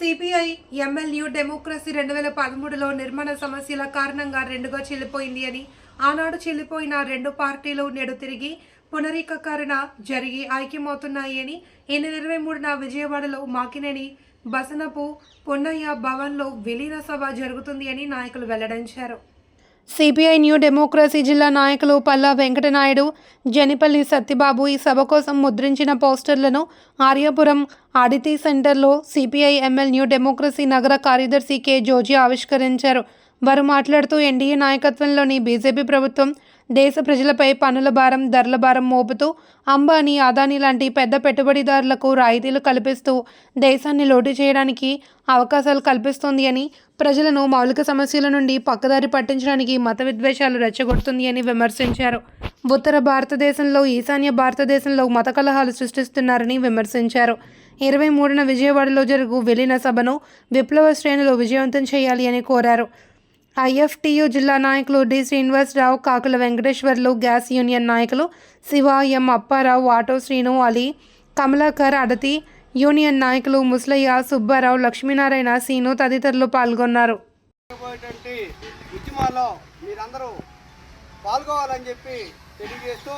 CPI ఎమ్మెల్యూ democracy రెండు వేల పదమూడులో నిర్మాణ సమస్యల కారణంగా రెండుగా చెల్లిపోయింది అని ఆనాడు చెల్లిపోయిన రెండు పార్టీలు నేడు తిరిగి పునరీకరణ జరిగి ఐక్యమవుతున్నాయి అని ఈ నెల ఇరవై మూడున విజయవాడలో మాకినేని బసనపు పొన్నయ్య భవన్లో విలీన సభ జరుగుతుంది అని నాయకులు వెల్లడించారు. సిపిఐ న్యూ డెమోక్రసీ జిల్లా నాయకులు పల్లా వెంకటనాయుడు జనిపల్లి సత్యబాబు ఈ సభ కోసం ముద్రించిన పోస్టర్లను ఆర్యాపురం ఆడిటీ సెంటర్లో సిపిఐ ఎంఎల్ న్యూ డెమోక్రసీ నగర కార్యదర్శి కె జోజీ ఆవిష్కరించారు. వారు మాట్లాడుతూ ఎన్డీఏ నాయకత్వంలోని బీజేపీ ప్రభుత్వం దేశ ప్రజలపై పనుల భారం ధరల భారం మోపుతూ అంబానీ అదానీ లాంటి పెద్ద పెట్టుబడిదారులకు రాయితీలు కల్పిస్తూ దేశాన్ని లోటు చేయడానికి అవకాశాలు కల్పిస్తోంది అని ప్రజలను మౌలిక సమస్యల నుండి పక్కదారి పట్టించడానికి మత విద్వేషాలు రెచ్చగొడుతుంది అని విమర్శించారు. ఉత్తర భారతదేశంలో ఈశాన్య భారతదేశంలో మత కలహాలు సృష్టిస్తున్నారని విమర్శించారు. ఇరవై మూడున విజయవాడలో జరుగు విలీన సభను విప్లవ శ్రేణులు విజయవంతం చేయాలి అని కోరారు. ఐఎఫ్టియు జిల్లా నాయకులు డి. శ్రీనివాసరావు కాకుల వెంకటేశ్వర్లు గ్యాస్ యూనియన్ నాయకులు శివ ఎం. అప్పారావు ఆటో శ్రీను అలీ కమలాకర్ అడతి యూనియన్ నాయకులు ముస్లయ్య సుబ్బారావు లక్ష్మీనారాయణ సీను తదితరులు పాల్గొన్నారు. ఉద్యమాల్లో మీరందరూ పాల్గొవాలని చెప్పి తెలియజేస్తూ